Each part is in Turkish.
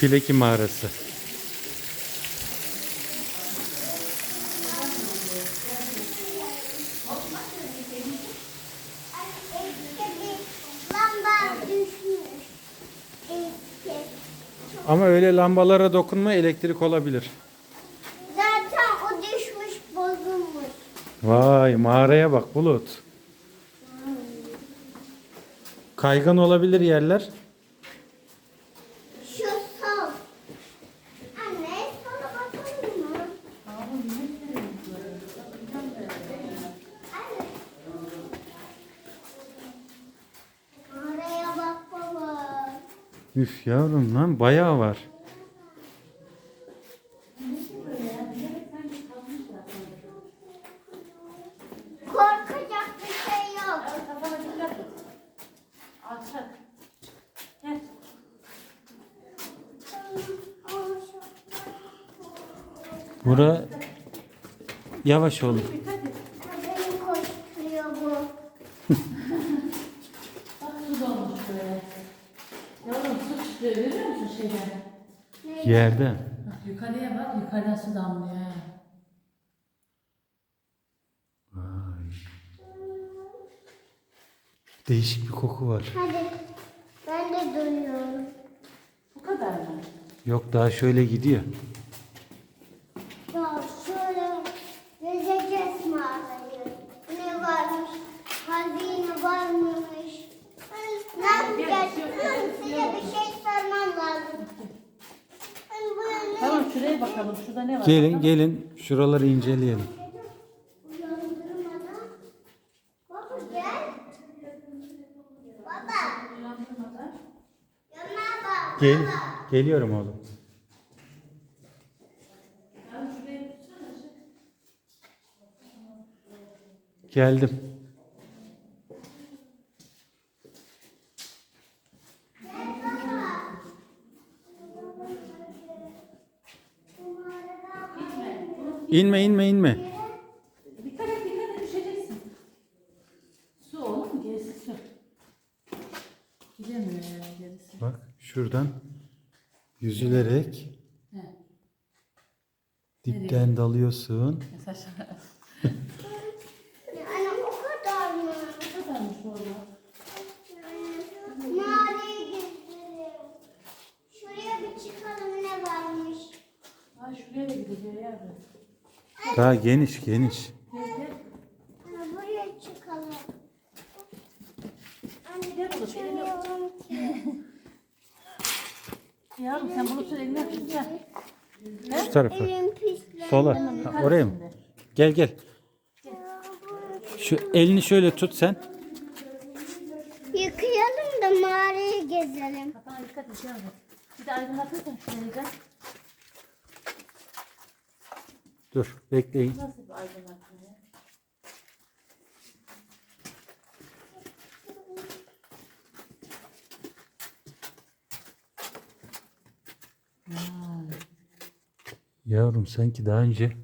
Pileki mağarası. Ama öyle lambalara dokunma elektrik olabilir. Zaten o düşmüş bozulmuş. Vay mağaraya bak Bulut. Kaygan olabilir yerler. Şu sol. Anne sana bakalım mı? Anne. Oraya bak baba. Üf yavrum lan bayağı var. Korkacak bir şey yok. Et. Alçak. Gel. Bura yavaş oğlum. Beni koşturuyor bu. Bak su dolmuş böyle. Yavrum su çıkıyor görüyor musun Yerden. Bak yukarıya bak yukarıdan su damlıyor. Vay. Değişik bir koku var. Hadi. Ben de duyuyorum. Bu kadar mı? Yok daha şöyle gidiyor. Ya şöyle gezeceğiz mağarayı. Ne varmış? Hazine varmış. Ne yapacağız? Ben size bir şey sormam lazım. Ben bu ne? Tamam şuraya bakalım. Şurada ne var? Gelin gelin şuraları inceleyelim. Gel. Geliyorum oğlum. Geldim. İnme inme inme. Dikkat et dikkat et düşeceksin. Su oğlum gerisi su. Gidemiyor ya gerisi. Bak şuradan yüzülerek dipten dalıyorsun. Mesela aşağı. Yani o kadar mı? Ne kadarmış orada? Mağarayı gezelim. Şuraya bir çıkalım ne varmış. Ay şuraya da gideceğiz yavrum. Daha geniş geniş. Ha, buraya çıkalım. Anne Gel oğlum, elini öp. geçemiyorum ki. Yavrum sen bunu tut eline tut gel. Şu tarafa. Elim. Sola. Ha, oraya mı? Gel gel. Şu elini şöyle tut sen. Yıkayalım da mağarayı gezelim. Kafana dikkat et yavrum. Bir de aydınlatırsan şurayı gel. Dur bekleyin. Nasıl bir aydınlatma ya? Vay. Yavrum sanki daha önce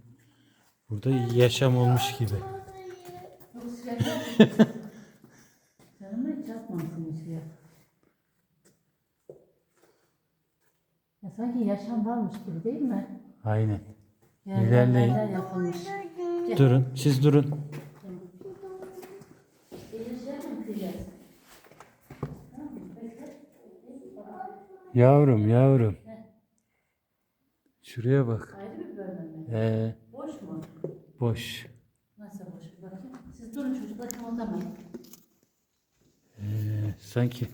burada yaşam olmuş gibi. Hiç hiç ya. Ya sanki yaşam varmış gibi değil mi? Aynen. İlerleyin. yapılmış. Durun siz durun. Yavrum yavrum. Şuraya bak. Ayrı bir bölme? Ee, Boş mu? boş. Nasıl boş? Bakayım. Siz durun çocuklar kımıldamayın. Ee, sanki.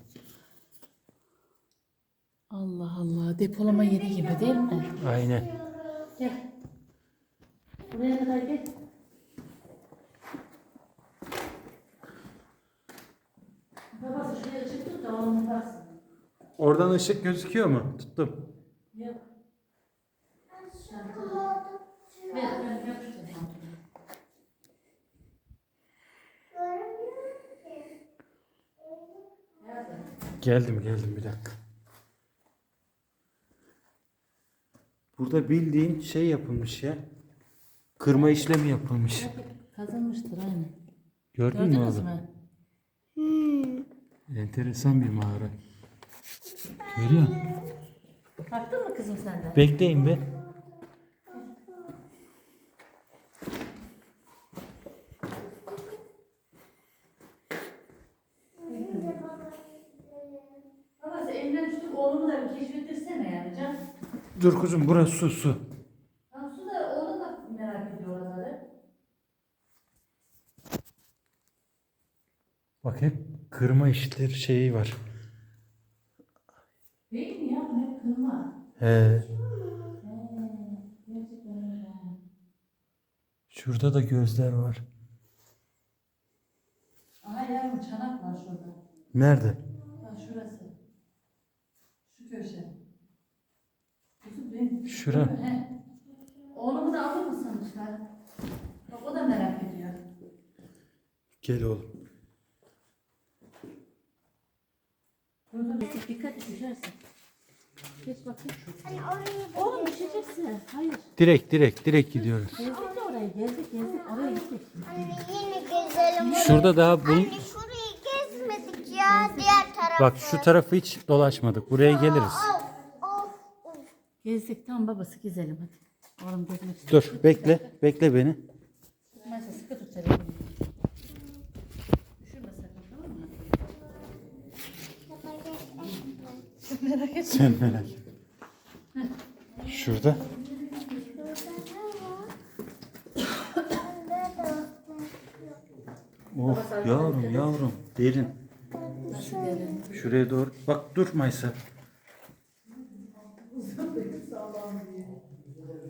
Allah Allah. Depolama yeri gibi değil mi? Aynen. Gel. Kadar gel. Babası şuraya ışık tut da onu yaparsın. Oradan ışık gözüküyor mu? Tuttum. Yok. Ver ben yap şu telefonu. Nerede? Geldim geldim bir dakika. Burada bildiğin şey yapılmış ya. Kırma işlemi yapılmış. Kazınmıştır aynı. Gördün mü Gördünüz oğlum? mü? Enteresan bir mağara. Görüyor musun? Baktın mı kızım sen de? Bekleyin bir. Babası elinden tutup oğlumu da bir keşfettirsene yani can. Dur kuzum burası su su. Tansu da oğlu da merak ediyor oraları. Bak hep kırma işleri şeyi var. Değil mi ya? Ne kırma. He. Şurada da gözler var. Aha yavrum çanak var şurada. Nerede? Ha şurası. Şu köşe. Benim. Şura. He. Oğlumu da alır mısın? Bak o da merak ediyor. Gel oğlum. Burada bir dikkat et düşersin. Geç bakayım. Hani oraya Oğlum düşeceksin. Hayır. Direkt direkt direkt gidiyoruz. Gezdik de oraya. Gezdik gezdik. Oraya gittik. Anne yine gezelim. Şurada daha bul Anne şurayı gezmedik ya. Diğer tarafı. Bak şu tarafı hiç dolaşmadık. Buraya geliriz. Of of of. Gezdik tamam babası gezelim hadi. Oğlum gezmek istiyor. Dur bekle. Bekle beni. Mesela sıkı tut telefonu. Düşürme sakın tamam mı? Merak etme. Sen merak etme. Şurada. Of yavrum yavrum. Derin. Nasıl derin? Şuraya doğru. Bak dur Maysa.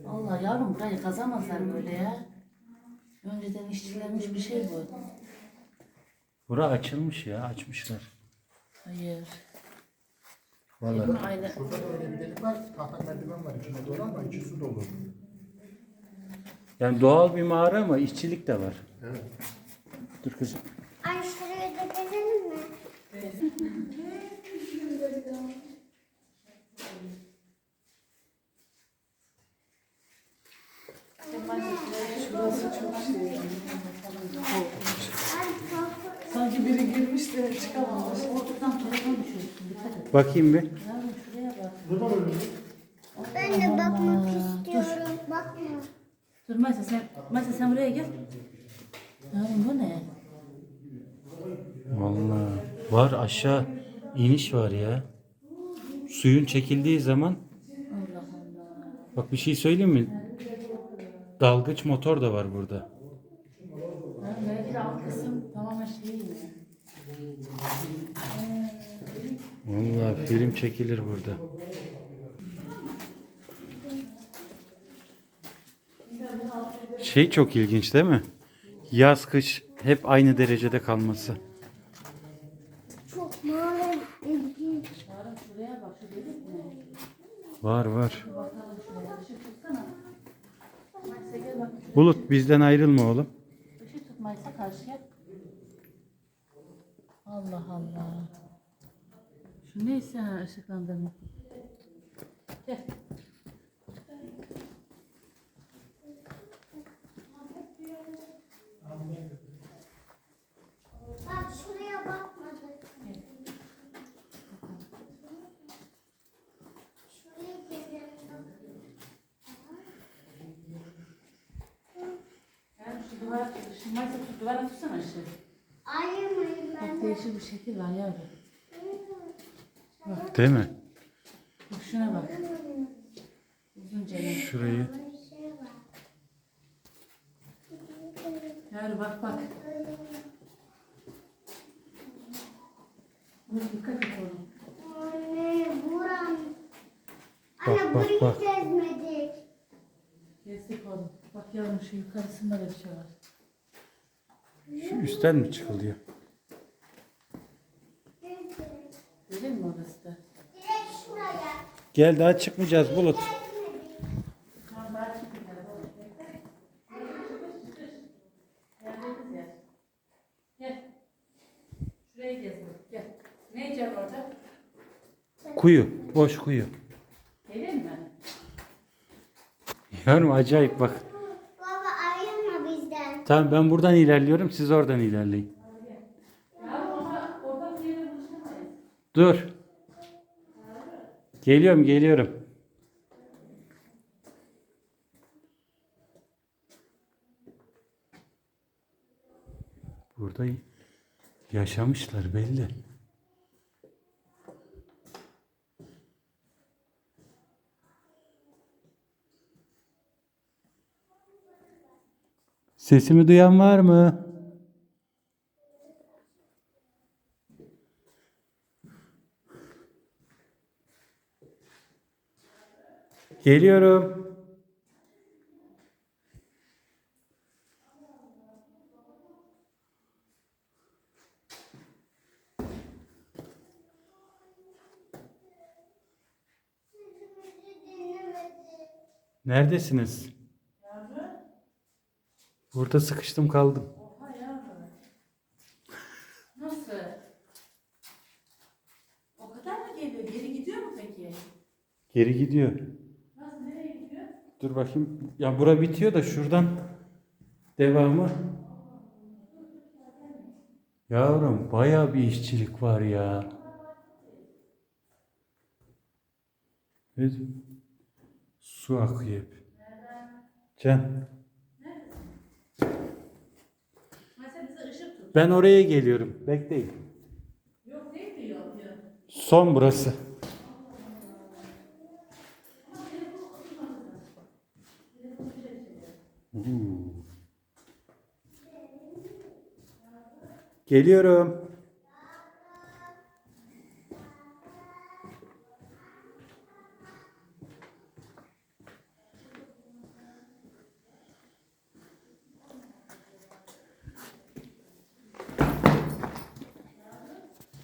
Allah yavrum burayı kazamazlar böyle ya. Önceden işçilenmiş bir şey bu. Bura açılmış ya. Açmışlar. Hayır. Vallahi. Benim aile... Şurada böyle bir delik var, tahta merdiven var içine doğru ama içi su dolu. Yani doğal bir mağara ama işçilik de var. Evet. Dur kızım. Anne şuraya da gezelim mi? Sanki biri girmiş de çıkamamış. Ortadan telefon düşüyorsun. Dikkat et. Bakayım bir. Şuraya bak. Ben de bakmak istiyorum. Bakma. Dur Maysa sen, Maysa sen buraya gel. Yavrum bu ne? Vallahi var aşağı iniş var ya. Suyun çekildiği zaman Allah Allah. bak bir şey söyleyeyim mi? Dalgıç motor da var burada. Yavrum belki de alt kısım tamamen şey yine. Vallahi film çekilir burada. Şey çok ilginç değil mi? Yaz kış hep aynı derecede kalması. Çok mağara ilginç. Var var. Bulut bizden ayrılma oğlum. Işık tut Maysa karşıya. Allah Allah. Şu neyse ha ışıklandırma. Gel. Bak şuraya bakmadık. Şuraya gezelim. Yani şu duvara, şu Maysa tut duvara tutsana ışığı. Ayırmayın ben. Bak değişik bir şekil var yavrum. Değil mi? Bak şuna bak. Uzun cene. Şurayı. Bir şey var. Yavrum bak bak. Dur dikkat et oğlum. Anne buram. Bak, Anne bak, burayı bak. gezmedik. Gezdik oğlum. Bak yavrum şu yukarısında da bir şey var. Şu üstten mi çıkılıyor? Gezdik. Görüyor musun orası da? Direkt şuraya. Gel daha çıkmayacağız Bulut. Kuyu. Boş kuyu. Gelin mi? Yavrum acayip bak. Baba ayrılma bizden. Tamam ben buradan ilerliyorum siz oradan ilerleyin. Dur. Geliyorum geliyorum. Burada yaşamışlar belli. Sesimi duyan var mı? Geliyorum. Neredesiniz? Burada sıkıştım kaldım. Oha yavrum. Nasıl? O kadar mı geliyor? Geri gidiyor mu peki? Geri gidiyor. Dur bakayım. Ya bura bitiyor da şuradan devamı. Yavrum bayağı bir işçilik var ya. Ve su akıyor hep. Can ben oraya geliyorum. Bekleyin. Yok değil mi? Yok yok. Son burası. Geliyorum.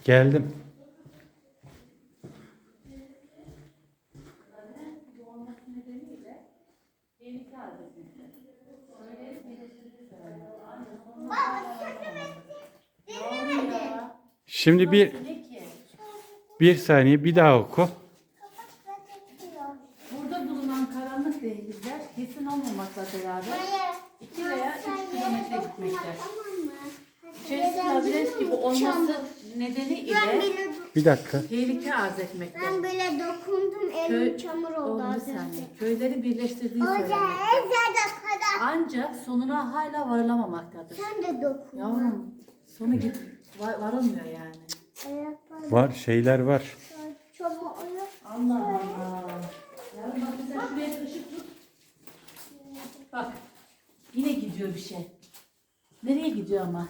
Geldim. Tehlike adetinde. Şimdi bir bir saniye bir daha oku. Burada bulunan karanlık dehlizler kesin olmamakla beraber Hayır. iki veya üç kilometre gitmektedir. Tamam mı? İçerisi labirent gibi olması nedeniyle Ben bile, Bir dakika. tehlike arz etmektedir. ben böyle dokundum elim Köy, çamur oldu. Oğlum bir az saniye. önce. Köyleri birleştirdiği Hoca söylenmektedir. evde kadar. Ancak sonuna hala varılamamaktadır. Sen de dokun. Yavrum sonu git var- varılmıyor yani. Var şeyler var. çamur oluyor. Allah Allah. Yavrum bak mesela şuraya bir ışık tut. Bak yine gidiyor bir şey. Nereye gidiyor ama?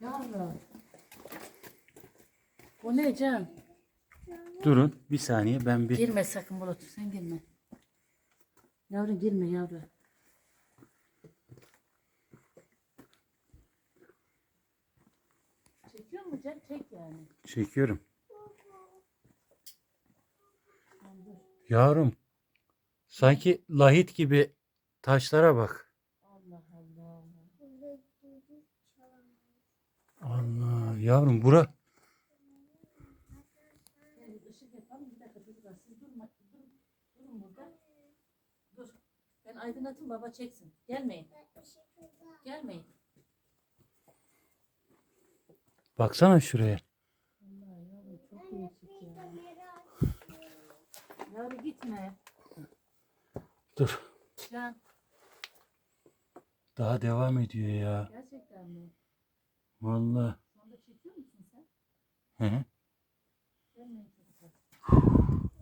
Yavrum. O ne Can? Durun bir saniye ben bir Girme sakın Bulut sen girme. Yavrum girme yavrum. Çekiyor mu Can? Çek yani. çekiyorum. Yavrum sanki lahit gibi taşlara bak. Allah Allah. Allah yavrum bura Gel bir ışık yapalım. Bir dakika çocuklar siz durma, durun, durun burada. Dur. Ben aydınlatayım baba çeksin. Gelmeyin. Gelmeyin. baksana şuraya. Allah yavrum çok değişik ya. Yavrum gitme. Dur. Can Daha devam ediyor ya. gerçekten mi? Vallahi. Anda çekiyor musun sen? Hı hı. Gelmeyin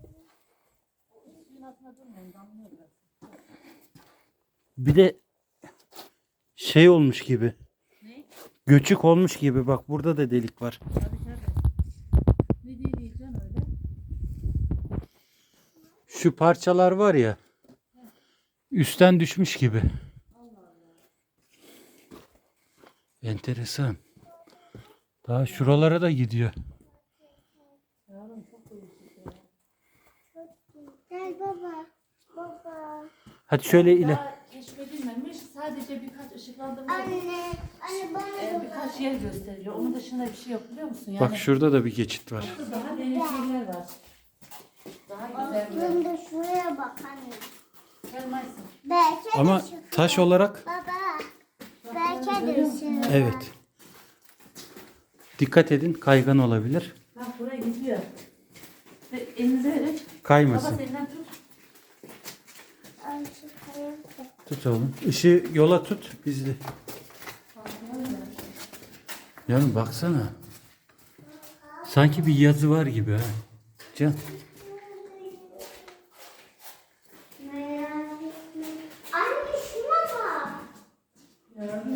suyun altına durmayın damlıyor biraz. Bir de şey olmuş gibi. Ne? Göçük olmuş gibi bak burada da delik var. Tabii tabii. Ne diye diyeceksin öyle? Şu parçalar var ya. Üstten düşmüş gibi. Enteresan. Daha şuralara da gidiyor. Gel baba. Baba. Hadi şöyle ile. Daha keşfedilmemiş. Sadece birkaç ışıklandırma Anne. Anne bana da birkaç yer gösteriyor. Onun dışında bir şey yok biliyor musun? Yani Bak şurada da bir geçit var. daha derin şeyler var. Daha güzel. Aslında şuraya bak anne. Gel Mayısın. Belki de Ama şu- taş olarak Baba. Belki de evet. Dikkat edin kaygan olabilir. Bak buraya gidiyor. Ve elinize verin. Baba Kaymasın. senden tut. Ay, şu kayıp da. Tut oğlum. Işığı yola tut. Biz de. Yani baksana. Sanki bir yazı var gibi ha. Can. Merak etme. Anne şuna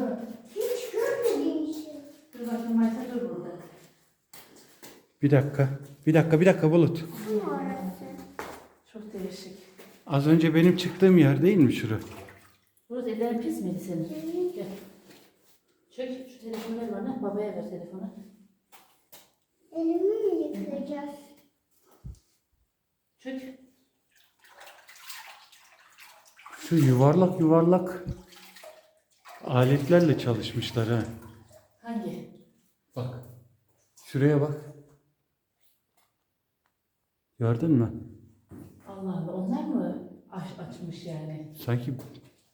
bak. Hiç görmediğim şey. Dur bakayım Maysa dur burada. Bir dakika. Bir dakika bir dakika Bulut. Çok değişik. Az önce benim çıktığım yer değil mi şura? Burası ellerin pis miydi senin? Gel. Çök şu telefonu ver bana. Babaya ver telefonu. Elimi mi yıkayacağız? Çök. Şu yuvarlak yuvarlak aletlerle çalışmışlar ha. Hangi? Bak. Şuraya bak. Gördün mü? Allah Allah onlar mı aç, açmış yani? Sanki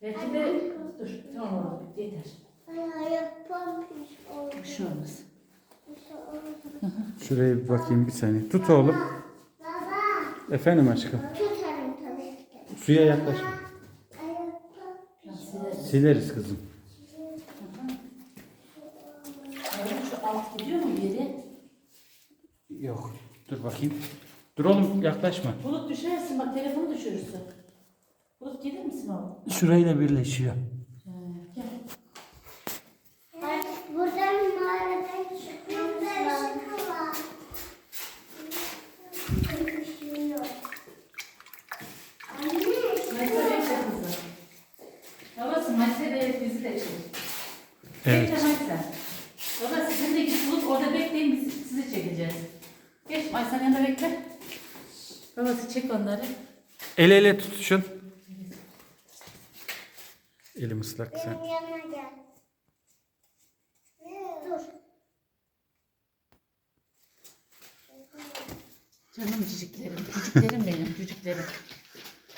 Belki de dur tamam oğlum yeter. Ay yapmam pis oldu. Bir şey olmaz. Oldu. şuraya bir bakayım bir saniye. Tut oğlum. Baba. Efendim aşkım. Tutarım tabii ki. Suya yaklaşma. Sileriz. Kızım. Oğlum şu alt gidiyor mu geri? Yok. Dur bakayım. Dur oğlum yaklaşma. Bulut düşersin bak telefonu düşürürsün. Bulut gelir misin oğlum? Şurayla birleşiyor. Gel. Buradan mağaradan şey yok. Anne. Maysa bekle kızım. Babası da bizi de çek. Evet. Bekle Maysa. Baba sizin de git Bulut orada bekleyin biz sizi çekeceğiz. Geç Maysa'nın yanında bekle. Babası çek onları. El ele tutuşun. Elim ıslak sen. Benim yanıma gel. Dur. Canım ciciklerim, ciciklerim benim, ciciklerim.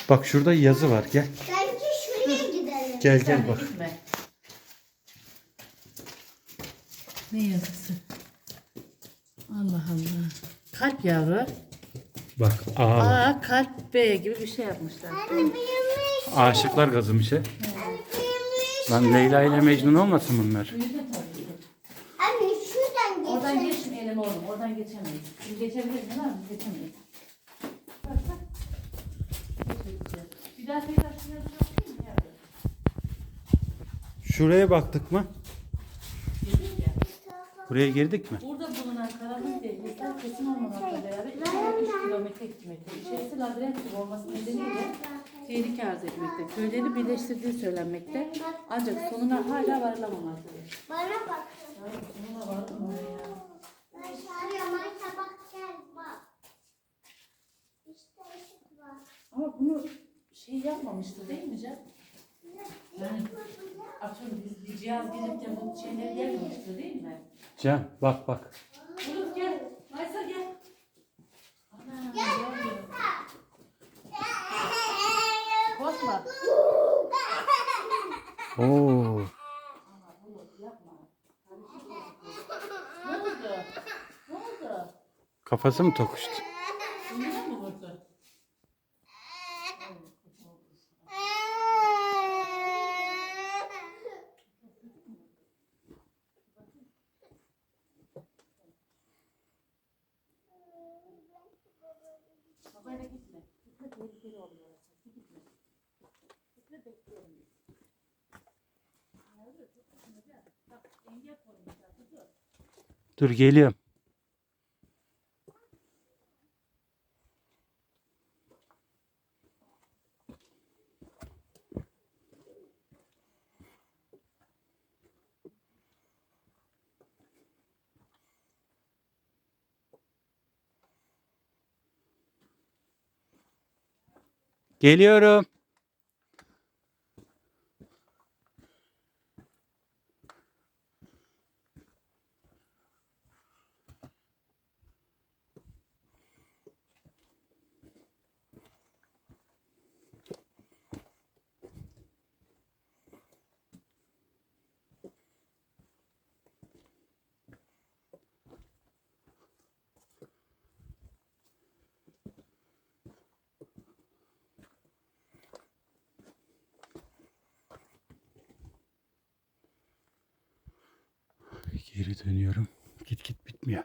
Bak şurada yazı var gel. Belki şuraya gidelim. Gel Sen gel de bak. gitme. Ne yazısı? Allah Allah. Kalp yavru. Bak aa. A, kalp B gibi bir şey yapmışlar. Aşıklar he. Anne büyümüş. Lan Leyla ile Mecnun olmasın bunlar? Anne şuradan Oradan geçelim. geçmeyelim oğlum, oradan geçemeyiz. Şimdi geçebiliriz değil mi? Geçemeyiz. Bak bak. Geçebiliriz. Bir daha tekrar mı yavrum? Şuraya baktık mı? Girdik ya. Buraya girdik mi? Burada bulunan karanlık dehlizler kesin olmamakla beraber 2 kilometre gitmekte. Labirent gibi olması nedeniyle tehlike arz etmekte. Köyleri birleştirdiği söylenmekte. Ancak sonuna hala varılamamaktadır. Bana bak. Sonuna vardım mı ya? Ama bunu şey yapmamıştı değil mi Can? Yani atıyorum biz bir cihaz gelirken bu şeyler gelmemişti değil mi? Can bak bak. Bulut gel. Maysa gel. Ana, yavrum. Korkma. Oo. Kafası mı tokuştu? Sonuna mı vurdu? Babayla gitme. Gitme tehlikeli oluyor orası. Gitme. Gitme bekliyorum biz. Yavrum, çok kızma gel. Bak engel koymuşlar. Dur. Dur geliyorum. Geliyorum. Geri dönüyorum. Git git bitmiyor.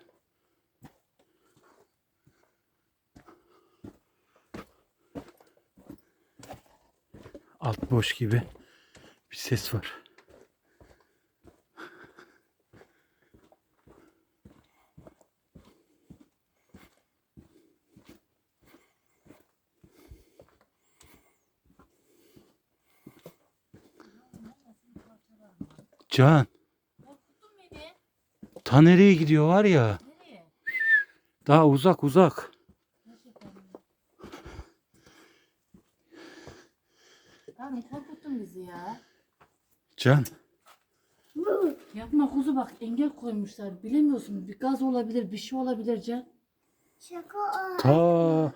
Alt boş gibi bir ses var. Can. Ta nereye gidiyor var ya? Daha uzak uzak. Abi korkuttun bizi ya. Can. Yapma kuzu bak engel koymuşlar. Bilemiyorsun bir gaz olabilir bir şey olabilir Can. Şaka. Ta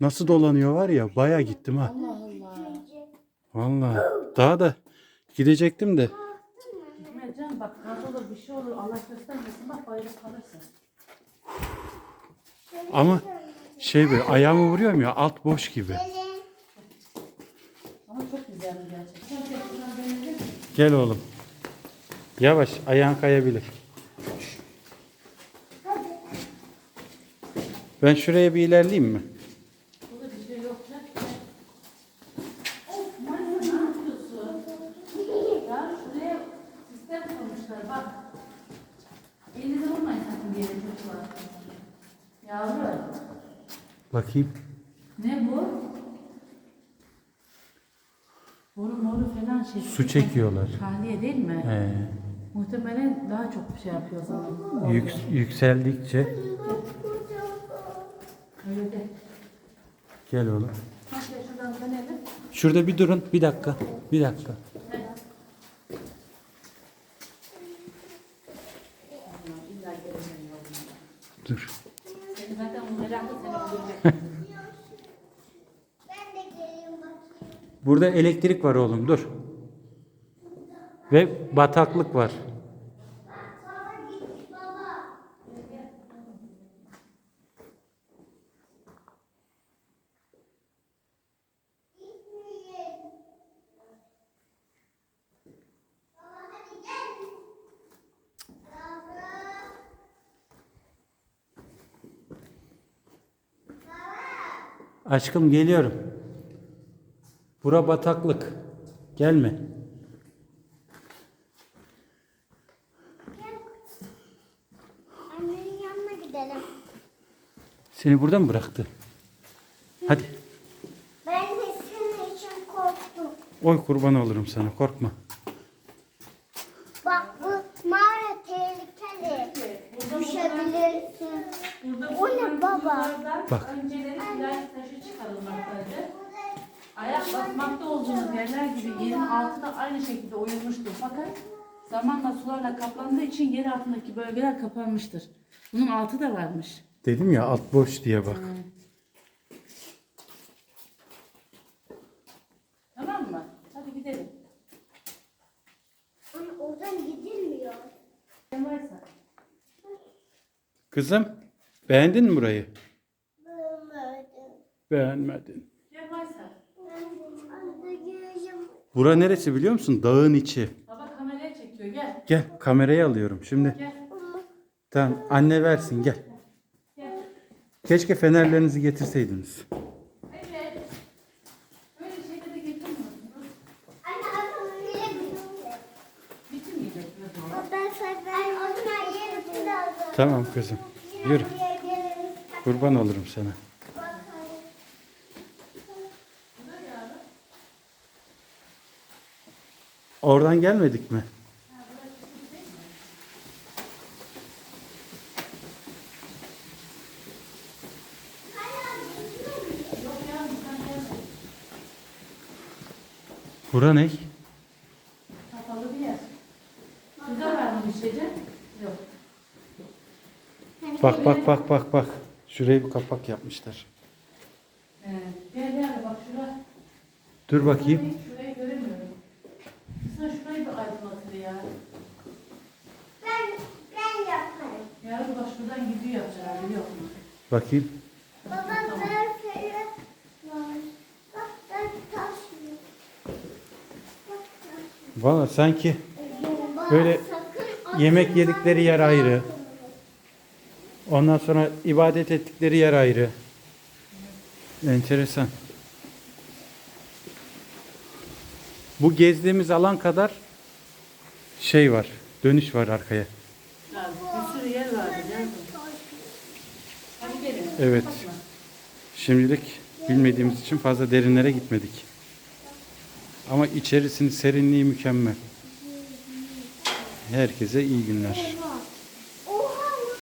nasıl dolanıyor var ya baya gittim ha. Allah Allah. Vallahi daha da gidecektim de. Bak gaz olur bir şey olur Allah göstermesin bak bayılıp kalırsın. Ama şey böyle ayağımı vuruyorum ya alt boş gibi. Ama çok güzeldi gerçekten. Gel oğlum. Yavaş ayağın kayabilir. Ben şuraya bir ilerleyeyim mi? Burada bir şey yok. Gel, gel. Of Maysa ne yapıyorsun? Ya şuraya sistem koymuşlar bak. Elinize diye çocuklar. Yavrum. Bakayım. Ne bu? Boru moru falan şey. Su çekiyorlar. Tahliye değil mi? He, Muhtemelen daha çok bir şey yapıyor zaman. yük- yükseldikçe Öyle de. gel oğlum. Şurada bir durun. Bir dakika. Bir dakika. Dur. Seni zaten bu meraklı seni öldürecek. Ben de geleyim bakayım. Burada elektrik var oğlum. Dur. Ve bataklık var. Baba git baba. Gitmeyin. Baba hadi gel. Yavrum. Aşkım geliyorum. Bura bataklık. Gelme. Annenin yanına gidelim. Seni burada mı bıraktı? Hadi. Ben de senin için korktum. Oy kurban olurum sana. Korkma. Bak bu mağara tehlikeli. Düşebilirsin. Burada O ne baba? sulardan Bak. Önceleri plaj taşı çıkarılmaktaydı. Ayak basmakta olduğunuz yerler gibi yerin altı da aynı şekilde oyulmuştur. Fakat zamanla sularla kaplandığı için yer altındaki bölgeler kapanmıştır. Bunun altı da varmış. Dedim ya alt boş diye bak. Tamam mı? Hadi gidelim. Ama oradan gidilmiyor. Sen varsa. Kızım beğendin mi burayı? Böyle. Beğenmedin. Sen varsa. Ben de gireceğim. Bura neresi biliyor musun? Dağın içi. Baba kameraya çekiyor gel. Gel kamerayı alıyorum şimdi. Gel. Tamam anne versin gel. Gel. Keşke fenerlerinizi getirseydiniz. Evet. Böyle şeyleri getirmiyorsunuz. Anne aslında bile bitti. Bitirmeyecek biraz sonra. Ben sefer. O zaman yarısı lazım. Tamam kızım. Yürü. Kurban olurum sana. Bakalım. Oradan gelmedik mi? Bura ne? Kapalı bir yer. Güzel var mı bir şeyce? Yok. Bak bak bak bak bak. Şuraya bir kapak yapmışlar. Ee, gel gel bak şura. Dur bakayım. Şurayı, şurayı göremiyorum. Sen şurayı bir aydınlatır ya. Ben, ben yaparım. Şuradan gidiyor yapacağım biliyor musun? Bakayım. Baba böyle var. Bak ben taş yok. Valla sanki Böyle- yemek yedikleri yer ayrı. Ondan sonra ibadet ettikleri yer ayrı. Enteresan. Bu gezdiğimiz alan kadar şey var. Dönüş var arkaya. Yani bir sürü yer vardı. ya. Hadi gelin. Evet. Şimdilik bilmediğimiz için fazla derinlere gitmedik. Ama içerisinin serinliği mükemmel. Herkese iyi günler.